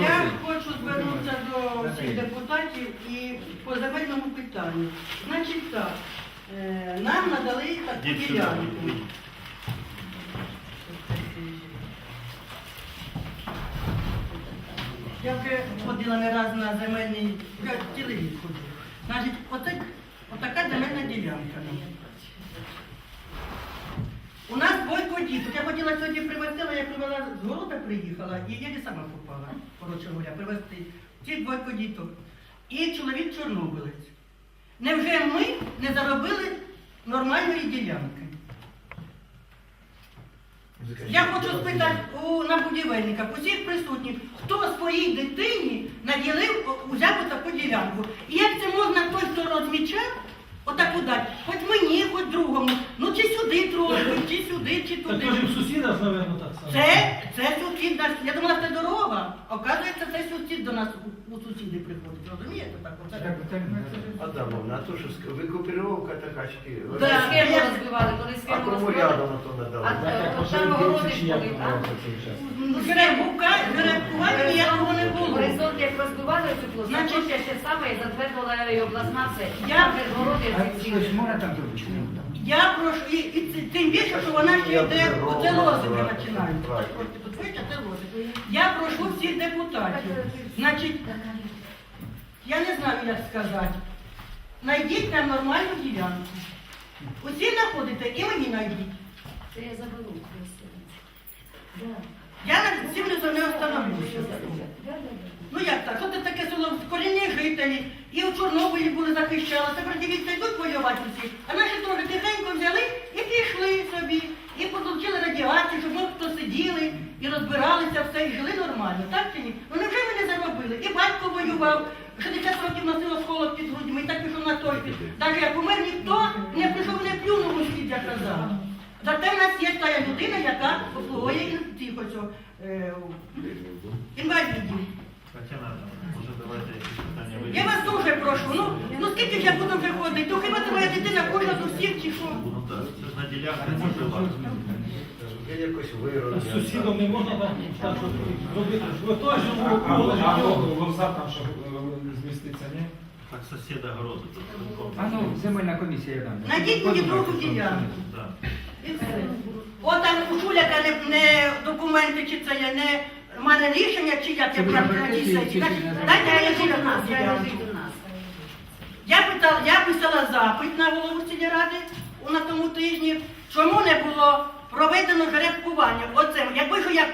Я хочу звернутися до всіх депутатів і по земельному питанню. Значить так, е, нам надали таку ділянку. Я вже ходила не раз на земельний, я цілий рік ходила. Значить, оце, отака земельна ділянка. нам. У нас бойко діток. Я хотіла сьогодні привезти, я привела з города приїхала і єлі сама попала, коротше говоря, привезти ці бойко діток. І чоловік чорнобилець. Невже ми не заробили нормальної ділянки? Я хочу спитати у, на будівельниках, усіх присутніх, хто своїй дитині наділив, о, взяв таку ділянку. І як це можна той, хто розмічав, отаку дати, хоч мені, хоч другому, ну чи сюди трохи, сюди, Так туди. то ж і в сусіда, напевно, так само. Це, це сусід наш, я думала, це дорога. Оказується, це сусід до нас у, у сусіди приходить. Розумієте так? Оце? Адамовна, а то що ск- викупіровка така ж ки- Да. Схему розбивали, коли А схему кому розбивали. рядом ото А надали? е, от там огороди ж були, так? Ніякого не було. Розбивали цю площу, Значить, площа ще саме і затвердила і обласна все. Я- Там же городи ці. Я прошу, і, і ці- тим більше, що вона ще йде, оце лозики починають. Тут це. Я прошу всіх депутатів. Значить, я не знаю, як сказати. Найдіть нам нормальну ділянку. Усі знаходите і мені знайдіть. Це я заберу. Я на цим не не остановлюся. Ну як так? Що це таке село корінні? І у Чорнобилі були захищали. Тепер дивіться, йдуть воювати всі. А наші теж тихенько взяли і пішли собі. І подолучили радіацію, щоб ми хто сиділи і розбиралися все, і жили нормально, так чи ні? Ну невже ви не заробили? І батько воював, 60 років носило сколок під грудьми, і так пішов на той під. Навіть як умер ніхто не прийшов, не плюнув у світ, як казав. Зате в нас є та людина, яка обслуговує о, е, інвалідів. Тетяна, може прошу, ну, ну скільки ж я буду виходити? Ну хіба це моя дитина кожна з усіх чи що? Ну так, це ж на ділянку можливо. Я якось З сусідом не можна там так, щоб зробити. Ви теж А, а, а житло. там, щоб е, зміститься, ні? Так сусіда городу. А ну, земельна комісія дам. Найдіть мені другу ділянку. І все. От там у Шуляка не, не документи, чи це є, не в мене рішення, чи як Це я ви правильно заберете на чи- цій Я питала, я писала запит на голову сільради на тому тижні, чому не було проведено жеребкування. Оце, якби ж я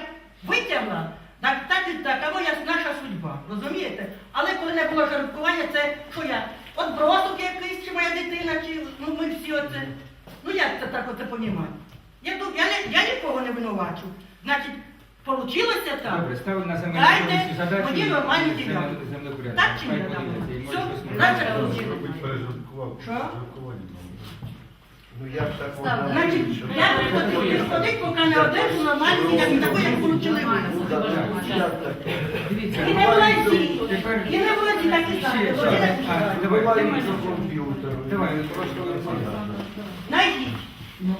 витягла, так, так так, або я наша судьба, розумієте? Але коли не було жеребкування, це що я? От бросок якийсь, чи моя дитина, чи ну ми всі оце. Ну як це так оце понімати? Я, ду- я, я нікого не винувачу. Значить, получилося так. Добре, ставимо на земельну Дайте комісію задачу. мені нормальні ділянки. землепорядок. Так чи ні, Хай Адам? подивиться, і може Все, щось получилось. Що? Ну як так Ставлю. Значить, я хотів ходити, поки не одержу нормальні, як таку, як получили ви. Ну, так, як так? Дивіться, І не Тепер- і не влазі так і Ще, так. ще, а, давай, Буває давай. за комп'ютером. Давай, просто Найдіть. Ну,